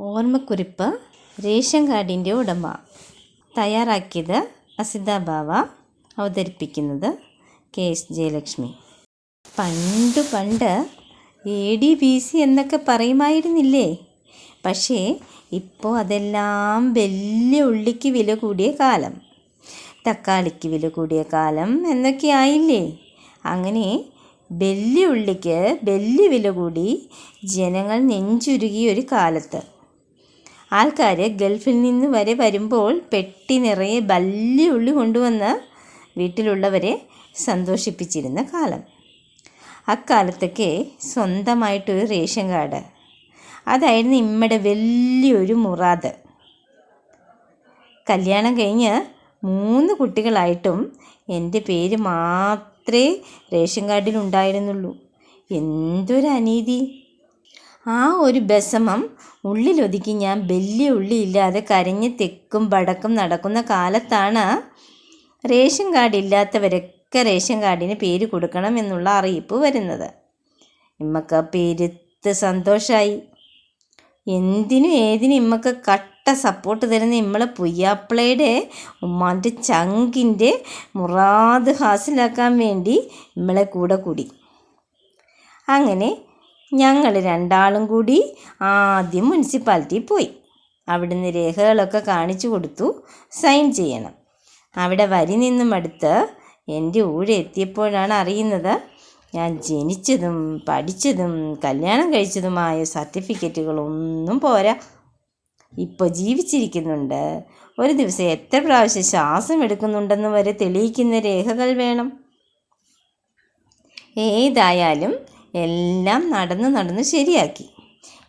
ഓർമ്മക്കുറിപ്പ് ration കാർഡിന്റെ ഉടമ. തയ്യാറാക്കിയത് അസിത ബാവ. അവതരിപ്പിക്കുന്നത് കെ എസ് ജയലക്ഷ്മി. പണ്ട് പണ്ട് എ ഡി ബി സി എന്നൊക്കെ പറയുമായിരുന്നില്ലേ? പക്ഷേ ഇപ്പോൾ അതെല്ലാം വലിയ ഉള്ളിക്ക് വില കൂടിയ കാലം. തക്കാളിക്ക് വില കൂടിയ കാലം എന്നൊക്കെ ആയില്ലേ? അങ്ങനെ വലിയ ഉള്ളിക്ക് വലിയ വില കൂടി ജനങ്ങൾ നെഞ്ചുരുകിയ ഒരു കാലത്ത്. ആൾക്കാർ ഗൾഫിൽ നിന്ന് വരെ വരുമ്പോൾ പെട്ടി നിറയെ വലിയ ഉള്ളി കൊണ്ടുവന്ന് വീട്ടിലുള്ളവരെ സന്തോഷിപ്പിച്ചിരുന്ന കാലം. അക്കാലത്തൊക്കെ സ്വന്തമായിട്ടൊരു റേഷൻ കാർഡ്. അതായിരുന്നു ഇമ്മയുടെ വലിയൊരു മുറാദ്. കല്യാണം കഴിഞ്ഞ് മൂന്ന് കുട്ടികളായിട്ടും എന്റെ പേര് മാത്രമേ റേഷൻ കാർഡിലുണ്ടായിരുന്നുള്ളൂ. എന്തൊരു അനീതി. ആ ഒരു ബസമം ഉള്ളിലൊതുക്കി ഞാൻ വലിയ ഉള്ളിയില്ലാതെ കരഞ്ഞ് തെക്കും വടക്കും നടക്കുന്ന കാലത്താണ് റേഷൻ കാർഡ് ഇല്ലാത്തവരൊക്കെ റേഷൻ കാർഡിന് പേര് കൊടുക്കണം എന്നുള്ള അറിയിപ്പ് വരുന്നത്. ഇമ്മക്ക് പെരുത്ത് സന്തോഷമായി എന്തിനും ഏതിനും ഇമ്മക്ക് കട്ട സപ്പോർട്ട് തരുന്ന ഇമ്മളെ പുയ്യാപ്പിളയുടെ ഉമ്മാന്റെ ചങ്കിന്റെ മുറാദ് ഹാസിലാക്കാൻ വേണ്ടി ഇമ്മളെ കൂടെ കൂടി. അങ്ങനെ ഞങ്ങൾ രണ്ടാളും കൂടി ആദ്യം മുനിസിപ്പാലിറ്റിയിൽ പോയി. അവിടുന്ന് രേഖകളൊക്കെ കാണിച്ചു കൊടുത്തു. സൈൻ ചെയ്യണം. അവിടെ വരി നിന്നും അടുത്ത് എന്റെ ഊഴ എത്തിയപ്പോഴാണ് അറിയുന്നത്. ഞാൻ ജനിച്ചതും പഠിച്ചതും കല്യാണം കഴിച്ചതുമായ സർട്ടിഫിക്കറ്റുകളൊന്നും പോരാ. ഇപ്പോൾ ജീവിച്ചിരിക്കുന്നുണ്ട്. ഒരു ദിവസം എത്ര പ്രാവശ്യം ശ്വാസം എടുക്കുന്നുണ്ടെന്ന് വരെ തെളിയിക്കുന്ന രേഖകൾ വേണം. ഏതായാലും എല്ലാം നടന്ന് നടന്ന് ശരിയാക്കി.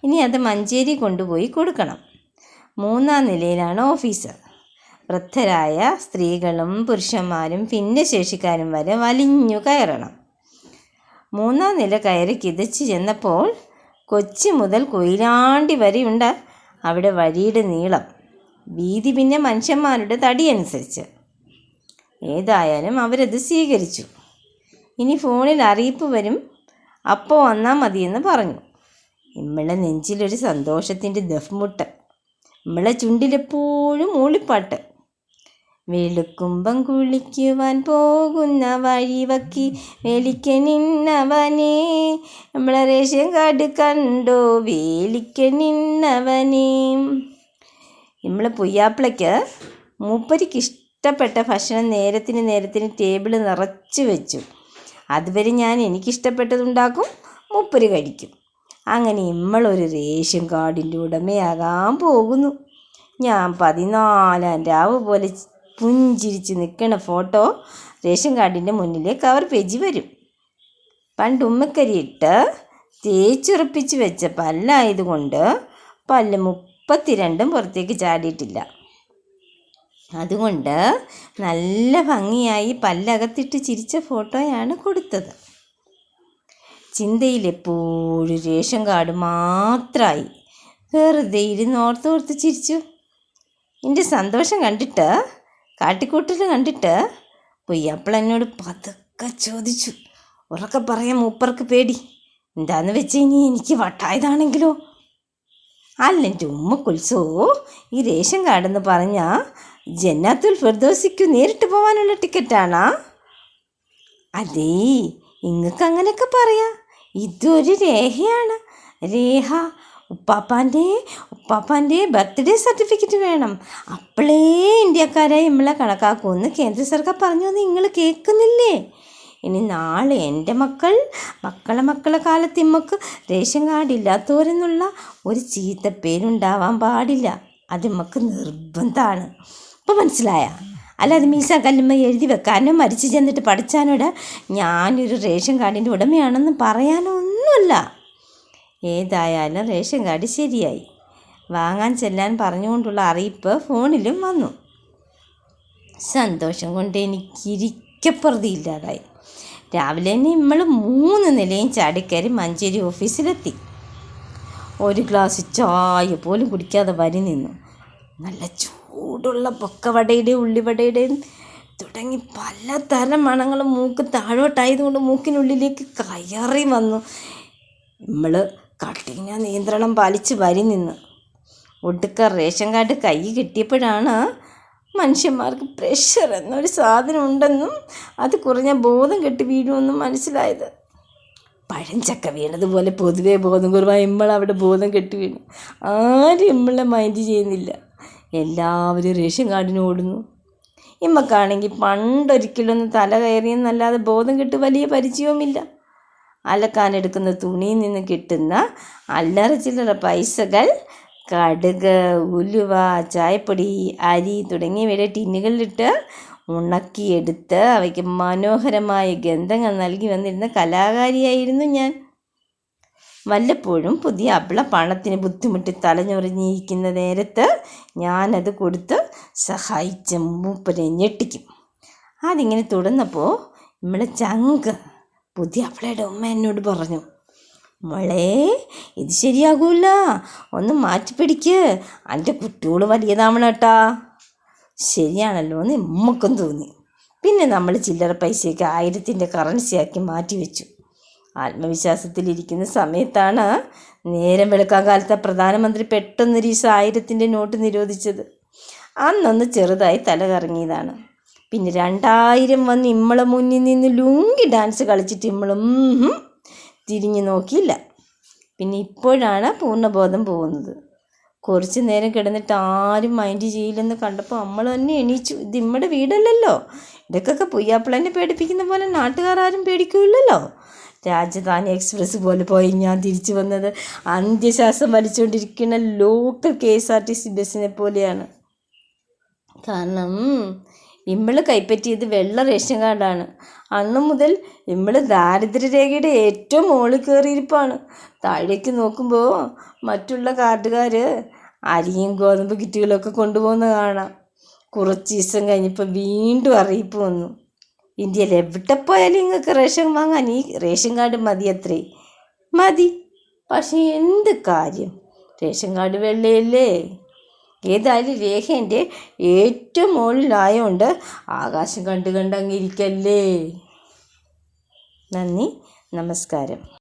ഇനി അത് മഞ്ചേരി കൊണ്ടുപോയി കൊടുക്കണം. മൂന്നാം നിലയിലാണ് ഓഫീസർ. വൃദ്ധരായ സ്ത്രീകളും പുരുഷന്മാരും ഭിന്നശേഷിക്കാരും വരെ വലിഞ്ഞു കയറണം. മൂന്നാം നില കയറി കിതച്ച് ചെന്നപ്പോൾ കൊച്ചി മുതൽ കൊയിലാണ്ടി വരെയുണ്ട് അവിടെ വഴിയുടെ നീളം. വീതി പിന്നെ മനുഷ്യന്മാരുടെ തടി അനുസരിച്ച് ഏതായാലും അവരത് സ്വീകരിച്ചു. ഇനി ഫോണിൽ അറിയിപ്പ് വരും. അപ്പോൾ വന്നാൽ മതിയെന്ന് പറഞ്ഞു. ഇമ്മളെ നെഞ്ചിലൊരു സന്തോഷത്തിന്റെ ദഫ്മുട്ട്. ഇമ്മളെ ചുണ്ടിലെപ്പോഴും മൂളിപ്പാട്ട്. വെളുക്കുമ്പം കുളിക്കുവാൻ പോകുന്ന വഴിവക്കി വേലിക്ക നിന്നവനെ. നമ്മളെ റേഷൻ കാർഡ് കണ്ടോ? വേലിക്ക നിന്നവനെ. നമ്മളെ പുയ്യാപ്പിളയ്ക്ക് മൂപ്പരിക്ക് ഇഷ്ടപ്പെട്ട ഭക്ഷണം നേരത്തിന് നേരത്തിന് ടേബിൾ നിറച്ച് വെച്ചു. അതുവരെ ഞാൻ എനിക്കിഷ്ടപ്പെട്ടതുണ്ടാക്കും മൂപ്പര് കഴിക്കും. അങ്ങനെ ഇമ്മളൊരു റേഷൻ കാർഡിന്റെ ഉടമയാകാൻ പോകുന്നു. ഞാൻ പതിനാലാം രാവ് പോലെ പുഞ്ചിരിച്ച് നിൽക്കുന്ന ഫോട്ടോ റേഷൻ കാർഡിന്റെ മുന്നിലെ കവർ പേജ് വരും. പണ്ട് ഉമ്മക്കരിയിട്ട് തേച്ചുറപ്പിച്ച് വെച്ച പല്ലായതുകൊണ്ട് പല്ല് മുപ്പത്തിരണ്ടും പുറത്തേക്ക് ചാടിയിട്ടില്ല. അതുകൊണ്ട് നല്ല ഭംഗിയായി പല്ലകത്തിട്ട് ചിരിച്ച ഫോട്ടോയാണ് കൊടുത്തത്. ചിന്തയിൽ എപ്പോഴും റേഷൻ കാർഡ് മാത്രമായി വെറുതെ ഇരുന്ന് ഓർത്തോർത്ത് ചിരിച്ചു. എന്റെ സന്തോഷം കണ്ടിട്ട് കാട്ടിക്കൂട്ടൽ കണ്ടിട്ട് പൊയ്യപ്പോൾ എന്നോട് പതുക്കെ ചോദിച്ചു. ഉറക്കെ പറയാൻ മൂപ്പർക്ക് പേടി. എന്താന്ന് വെച്ച് ഇനി എനിക്ക് വട്ടായതാണെങ്കിലോ? അല്ല എന്റെ ഉമ്മക്കുൽസോ കുൽസോ ഈ റേഷൻ കാർഡെന്ന് പറഞ്ഞാൽ ജന്നാത്തുൽ ഫിർദോസിക്കു നേരിട്ട് പോകാനുള്ള ടിക്കറ്റാണോ? അതേ നിങ്ങൾക്ക് അങ്ങനെയൊക്കെ പറയാം. ഇതൊരു രേഖയാണ്. രേഖ ഉപ്പാപ്പാന്റെ ഉപ്പാപ്പാന്റെ ബർത്ത്ഡേ സർട്ടിഫിക്കറ്റ് വേണം. അപ്പോഴേ ഇന്ത്യക്കാരായി നമ്മളെ കണക്കാക്കുമെന്ന് കേന്ദ്ര സർക്കാർ പറഞ്ഞു നിങ്ങൾ കേൾക്കുന്നില്ലേ? ഇനി നാളെ എന്റെ മക്കൾ മക്കളെ മക്കളെ കാലത്ത് ഇമ്മക്ക് റേഷൻ കാർഡ് ഇല്ലാത്തവരെന്നുള്ള ഒരു ചീത്ത പേരുണ്ടാവാൻ പാടില്ല. അത് നമുക്ക് നിർബന്ധമാണ് ഇപ്പം മനസ്സിലായ. അല്ലാതെ മീസ കല്ലുമ്മ എഴുതി വെക്കാനോ മരിച്ചു ചെന്നിട്ട് പഠിച്ചാനോട് ഞാനൊരു റേഷൻ കാർഡിന്റെ ഉടമയാണെന്ന് പറയാനോ ഒന്നുമല്ല ഏതായാലും റേഷൻ കാർഡ് ശരിയായി. വാങ്ങാൻ ചെല്ലാൻ പറഞ്ഞുകൊണ്ടുള്ള അറിയിപ്പ് ഫോണിലും വന്നു. സന്തോഷം കൊണ്ട് എനിക്ക് ഇരിക്കപ്പുറതിയില്ലാതായി രാവിലെ തന്നെ നമ്മൾ മൂന്ന് നിലയും ചാടിക്കയറി മഞ്ചേരി ഓഫീസിലെത്തി. ഒരു ഗ്ലാസ് ചായ പോലും കുടിക്കാതെ വരി നിന്നു. നല്ല ചൂടുള്ള പൊക്കവടയുടെയും ഉള്ളിവടയുടെയും തുടങ്ങി പലതരം മണങ്ങൾ മൂക്ക് താഴോട്ടായതുകൊണ്ട് മൂക്കിനുള്ളിലേക്ക് കയറി വന്നു. നമ്മൾ കഠിന നിയന്ത്രണം പാലിച്ച് വരി നിന്ന്. ഒടുക്ക റേഷൻ കാർഡ് കൈ കിട്ടിയപ്പോഴാണ് മനുഷ്യന്മാർക്ക് പ്രഷർ എന്നൊരു സാധനം ഉണ്ടെന്നും അത് കുറഞ്ഞ ബോധം കെട്ടി വീഴുമെന്നും മനസ്സിലായത്. പഴഞ്ചക്ക വീണതുപോലെ പൊതുവേ ബോധം കുറവായി. അവിടെ ബോധം കെട്ടി വീണു. ആരും നമ്മളെ മൈൻഡ് ചെയ്യുന്നില്ല. എല്ലാവരും റേഷൻ കാർഡിന് ഓടുന്നു. ഇമ്മക്കാണെങ്കിൽ പണ്ടൊരിക്കലൊന്നും തല കയറിയെന്നല്ലാതെ ബോധം കെട്ട് വലിയ പരിചയവുമില്ല. അലക്കാനെടുക്കുന്ന തുണിയിൽ നിന്ന് കിട്ടുന്ന അല്ലറ ചില്ലറ പൈസകൾ കടുക് ഉലുവ ചായപ്പൊടി അരി തുടങ്ങിയവയുടെ ടിന്നുകളിലിട്ട് ഉണക്കിയെടുത്ത് അവയ്ക്ക് മനോഹരമായ ഗന്ധങ്ങൾ നൽകി വന്നിരുന്ന കലാകാരിയായിരുന്നു ഞാൻ. വല്ലപ്പോഴും പുതിയ അപ്പിള പണത്തിന് ബുദ്ധിമുട്ടി തലഞ്ഞുറിഞ്ഞിരിക്കുന്ന നേരത്ത് ഞാനത് കൊടുത്ത് സഹായിച്ച മൂപ്പനെ ഞെട്ടിക്കും. അതിങ്ങനെ തുടർന്നപ്പോൾ നമ്മളെ ചങ്ക് പുതിയ അപ്പിളയുടെ ഉമ്മ എന്നോട് പറഞ്ഞു മോളെ ഇത് ശരിയാകൂല. ഒന്ന് മാറ്റിപ്പിടിക്ക് എന്റെ കുട്ടികൾ വലിയതാവണം കേട്ടാ. ശരിയാണല്ലോ എന്ന് നമ്മക്കും തോന്നി. പിന്നെ നമ്മൾ ചില്ലറ പൈസയൊക്കെ ആയിരത്തിന്റെ കറൻസിയാക്കി മാറ്റി വെച്ചു. ആത്മവിശ്വാസത്തിലിരിക്കുന്ന സമയത്താണ് നേരം വെളുക്കാൻ കാലത്തെ പ്രധാനമന്ത്രി പെട്ടെന്നൊരു ഒരു ആയിരത്തിന്റെ നോട്ട് നിരോധിച്ചത്. അന്നൊന്ന് ചെറുതായി തല കറങ്ങിയതാണ്. പിന്നെ രണ്ടായിരം വന്ന് ഇമ്മളെ മുന്നിൽ നിന്ന് ലുങ്കി ഡാൻസ് കളിച്ചിട്ട് ഇമ്മളും തിരിഞ്ഞു നോക്കിയില്ല. പിന്നെ ഇപ്പോഴാണ് പൂർണബോധം പോകുന്നത്. കുറച്ച് നേരം കിടന്നിട്ട് ആരും മൈൻഡ് ചെയ്യില്ലെന്ന് കണ്ടപ്പോൾ നമ്മൾ തന്നെ എണീച്ചു. ഇത് ഇമ്മടെ വീടല്ലല്ലോ. ഇടയ്ക്കൊക്കെ പുയ്യാപ്പിളനെ പേടിപ്പിക്കുന്ന പോലെ നാട്ടുകാർ ആരും പേടിക്കില്ലല്ലോ. രാജധാനി എക്സ്പ്രസ് പോലെ പോയി. ഞാൻ തിരിച്ചു വന്നത് അന്ത്യശ്വാസം വലിച്ചുകൊണ്ടിരിക്കുന്ന local K S R T C ബസ്സിനെ പോലെയാണ്. കാരണം ഇമ്മൾ കൈപ്പറ്റിയത് വെള്ള റേഷൻ കാർഡാണ്. അന്ന് മുതൽ ഇമ്മൾ ദാരിദ്ര്യരേഖയുടെ ഏറ്റവും മുകളിൽ കയറിയിരിപ്പാണ്. താഴേക്ക് നോക്കുമ്പോൾ മറ്റുള്ള കാർഡുകാർ അരിയും ഗോതമ്പ് കിറ്റുകളൊക്കെ കൊണ്ടുപോകുന്ന കാണാം. കുറച്ച് ദിവസം കഴിഞ്ഞപ്പോൾ വീണ്ടും അറിയിപ്പ് വന്നു. ഇന്ത്യയിൽ എവിടെ പോയാലും നിങ്ങൾക്ക് റേഷൻ വാങ്ങാൻ ഈ റേഷൻ കാർഡ് മതി അത്രേ. മതി. പക്ഷേ എന്ത് കാര്യം? റേഷൻ കാർഡ് വെള്ളയല്ലേ? ഏതായാലും രേഖേന്റെ ഏറ്റവും മുകളിലായതുകൊണ്ട് ആകാശം കണ്ട് കണ്ട് അങ്ങിരിക്കല്ലേ നന്ദി. നമസ്കാരം.